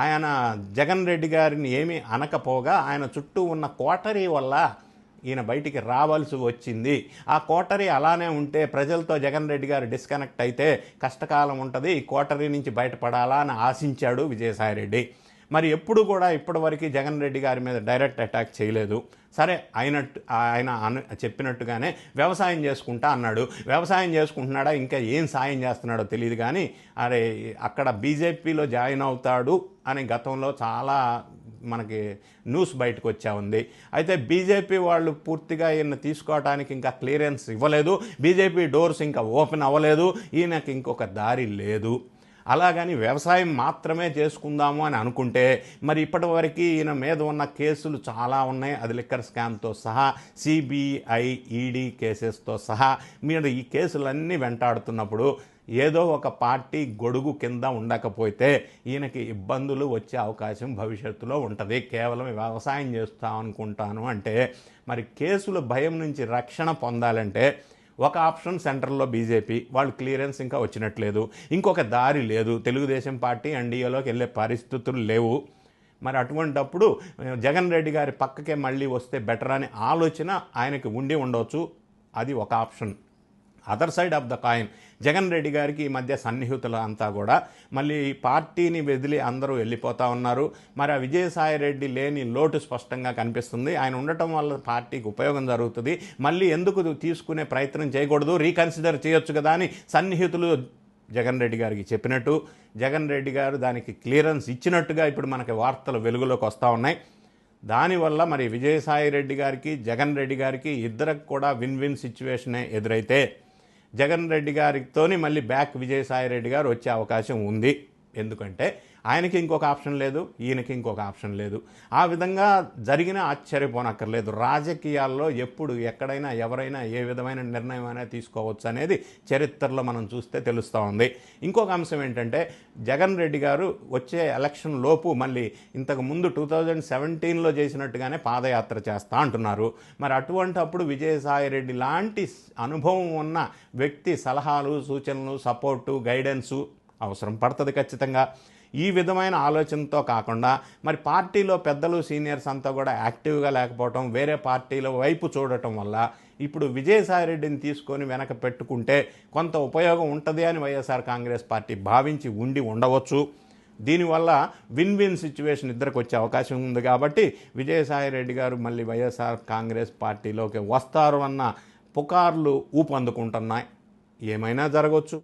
ఆయన జగన్ రెడ్డి గారిని ఏమీ అనకపోగా ఆయన చుట్టూ ఉన్న కోటరీ వల్ల ఈయన బయటికి రావాల్సి వచ్చింది. ఆ కోటరీ అలానే ఉంటే ప్రజలతో జగన్ రెడ్డి గారు డిస్కనెక్ట్ అయితే కష్టకాలం ఉంటుంది ఈ కోటరీ నుంచి బయటపడాలా అని ఆశించాడు విజయసాయిరెడ్డి. మరి ఎప్పుడు కూడా ఇప్పటివరకు జగన్ రెడ్డి గారి మీద డైరెక్ట్ అటాక్ చేయలేదు. సరే అయినట్టు ఆయన అను చెప్పినట్టుగానే వ్యవసాయం చేసుకుంటా అన్నాడు. వ్యవసాయం చేసుకుంటున్నాడా? ఇంకా ఏం సాయం చేస్తున్నాడో తెలియదు కానీ అరే అక్కడ బీజేపీలో జాయిన్ అవుతాడు అని గతంలో చాలా మనకి న్యూస్ బయటకు వచ్చా ఉంది. అయితే బీజేపీ వాళ్ళు పూర్తిగా ఈయన తీసుకోవడానికి ఇంకా క్లియరెన్స్ ఇవ్వలేదు. బీజేపీ డోర్స్ ఇంకా ఓపెన్ అవ్వలేదు. ఈయనకి ఇంకొక దారి లేదు. అలాగని వ్యవసాయం మాత్రమే చేసుకుందాము అని అనుకుంటే మరి ఇప్పటివరకు ఈయన మీద ఉన్న కేసులు చాలా ఉన్నాయి. అది లిక్కర్ స్కామ్తో సహా సిబిఐ ఈడీ కేసెస్తో సహా మీరు ఈ కేసులన్నీ వెంటాడుతున్నప్పుడు ఏదో ఒక పార్టీ గొడుగు కింద ఉండకపోతే ఈయనకి ఇబ్బందులు వచ్చే అవకాశం భవిష్యత్తులో ఉంటుంది. కేవలం వ్యవసాయం చేస్తాం అనుకుంటాను అంటే మరి కేసుల భయం నుంచి రక్షణ పొందాలంటే ఒక ఆప్షన్ సెంటర్లో బీజేపీ వాళ్ళు క్లియరెన్స్ ఇంకా వచ్చినట్లేదు. ఇంకొక దారి లేదు. తెలుగుదేశం పార్టీ ఎన్డీఏలోకి వెళ్ళే పరిస్థితులు లేవు. మరి అటువంటప్పుడు జగన్ రెడ్డి గారి పక్కకే మళ్ళీ వస్తే బెటర్ అనే ఆలోచన ఆయనకి ఉండి ఉండవచ్చు అది ఒక option. Other side of the coin. Jagan Reddy గారికి ఈ మధ్య సన్నిహితులు అంతా కూడా మళ్ళీ ఈ పార్టీని వదిలి అందరూ వెళ్ళిపోతా ఉన్నారు. మరి ఆ విజయసాయి రెడ్డి లేని లోటు స్పష్టంగా కనిపిస్తుంది. ఆయన ఉండటం వల్ల పార్టీకి ఉపయోగం జరుగుతుంది. మళ్ళీ ఎందుకు తీసుకునే ప్రయత్నం చేయకూడదు? రీకన్సిడర్ చేయొచ్చు కదా అని సన్నిహితులు జగన్ రెడ్డి గారికి చెప్పినట్టు జగన్ రెడ్డి గారు దానికి క్లియరెన్స్ ఇచ్చినట్టుగా ఇప్పుడు మనకి వార్తలు వెలుగులోకి వస్తూ ఉన్నాయి. దానివల్ల మరి విజయసాయి రెడ్డి గారికి జగన్ రెడ్డి గారికి ఇద్దరికి కూడా విన్ విన్ సిచ్యువేషనే ఎదురైతే జగన్ రెడ్డి గారితోని మళ్ళీ బ్యాక్ విజయసాయి రెడ్డి గారు వచ్చే అవకాశం ఉంది. ఎందుకంటే ఆయనకి ఇంకొక ఆప్షన్ లేదు ఈయనకి ఇంకొక ఆప్షన్ లేదు. ఆ విధంగా జరిగిన ఆశ్చర్యపోనక్కర్లేదు. రాజకీయాల్లో ఎప్పుడు ఎక్కడైనా ఎవరైనా ఏ విధమైన నిర్ణయం అయినా తీసుకోవచ్చు అనేది చరిత్రలో మనం చూస్తే తెలుస్తూ ఉంది. ఇంకొక అంశం ఏంటంటే జగన్ రెడ్డి గారు వచ్చే ఎలక్షన్ లోపు మళ్ళీ ఇంతకు ముందు టూ థౌజండ్ సెవెంటీన్లో చేసినట్టుగానే పాదయాత్ర చేస్తా అంటున్నారు. మరి అటువంటప్పుడు విజయసాయి రెడ్డి లాంటి అనుభవం ఉన్న వ్యక్తి సలహాలు సూచనలు సపోర్టు గైడెన్సు అవసరం పడుతుంది ఖచ్చితంగా. ఈ విధమైన ఆలోచనతో కాకుండా మరి పార్టీలో పెద్దలు సీనియర్స్ అంతా కూడా యాక్టివ్గా లేకపోవటం వేరే పార్టీల వైపు చూడటం వల్ల ఇప్పుడు విజయసాయి రెడ్డిని తీసుకొని వెనక పెట్టుకుంటే కొంత ఉపయోగం ఉంటుంది అని వైఎస్ఆర్ కాంగ్రెస్ పార్టీ భావించి ఉండి ఉండవచ్చు. దీనివల్ల విన్ విన్ సిచ్యువేషన్ ఇద్దరికి వచ్చే అవకాశం ఉంది కాబట్టి విజయసాయి రెడ్డి గారు మళ్ళీ వైఎస్ఆర్ కాంగ్రెస్ పార్టీలోకి వస్తారు అన్న పుకార్లు ఊపందుకుంటున్నాయి. ఏమైనా జరగవచ్చు.